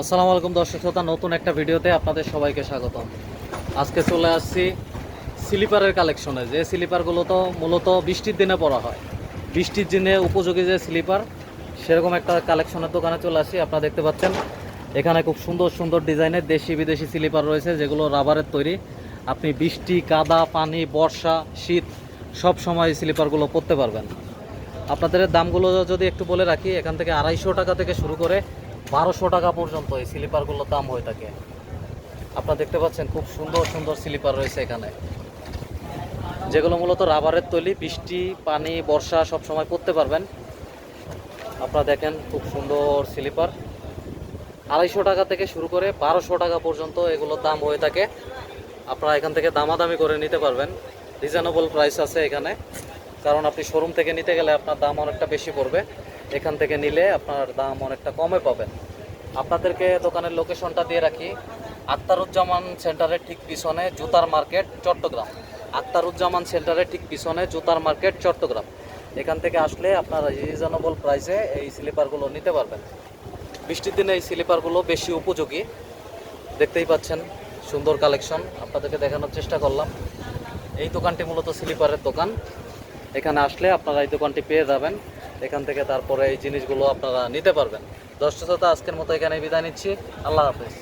আসসালামু আলাইকুম দর্শক শ্রোতা, নতুন একটা ভিডিওতে আপনাদের সবাইকে স্বাগতম। আজকে চলে আসছি স্লিপারের কালেকশনে, যে স্লিপারগুলো তো মূলত বৃষ্টির দিনে পরা হয়। বৃষ্টির দিনে উপযোগী যে স্লিপার, সেরকম একটা কালেকশনের দোকানে চলে আসি আপনারা দেখতে পাচ্ছেন, এখানে খুব সুন্দর সুন্দর ডিজাইনের দেশি বিদেশি স্লিপার রয়েছে, যেগুলো রাবারের তৈরি। আপনি বৃষ্টি, কাদা, পানি, বর্ষা, শীত, সব সময় স্লিপারগুলো পরতে পারবেন। আপনাদের দামগুলো যদি একটু বলে রাখি, এখান থেকে আড়াইশো টাকা থেকে শুরু করে বারোশো টাকা পর্যন্ত এই স্লিপারগুলোর দাম হয়ে থাকে। আপনারা দেখতে পাচ্ছেন খুব সুন্দর সুন্দর স্লিপার রয়েছে এখানে। যেগুলো মূলত রাবারের তৈরি, বৃষ্টি, পানি, বর্ষা সব সময় পরতে পারবেন। আপনারা দেখেন খুব সুন্দর স্লিপার। আড়াইশো টাকা থেকে শুরু করে বারোশো টাকা পর্যন্ত এগুলোর দাম হয়ে থাকে। আপনারা এখান থেকে দামাদামি করে নিতে পারবেন। রিজনেবল প্রাইস আছে এখানে। কারণ আপনি শোরুম থেকে নিতে গেলে আপনার দাম অনেকটা বেশি পড়বে। এখান থেকে নিলে আপনার দাম অনেকটা কমে পাবেন। আপনাদেরকে দোকানের লোকেশনটা দিয়ে রাখি। আক্তারুজ্জামান সেন্টারের ঠিক পিছনে জুতার মার্কেট চট্টগ্রাম। আক্তারুজ্জামান সেন্টারের ঠিক পিছনে জুতার মার্কেট চট্টগ্রাম। এখান থেকে আসলে আপনারা রিজনেবল প্রাইসে এই স্লিপারগুলো নিতে পারবেন। বৃষ্টির দিনে এই স্লিপারগুলো বেশি উপযোগী। দেখতেই পাচ্ছেন, সুন্দর কালেকশন আপনাদেরকে দেখানোর চেষ্টা করলাম। এই দোকানটি মূলত স্লিপারের দোকান। এখানে আসলে আপনারা এই দোকানটি পেয়ে যাবেন। এখান থেকে তারপরে এই জিনিসগুলো আপনারা নিতে পারবেন। দর্শক আজকের মতো এখানে বিদায় নিচ্ছি। আল্লাহ হাফেজ।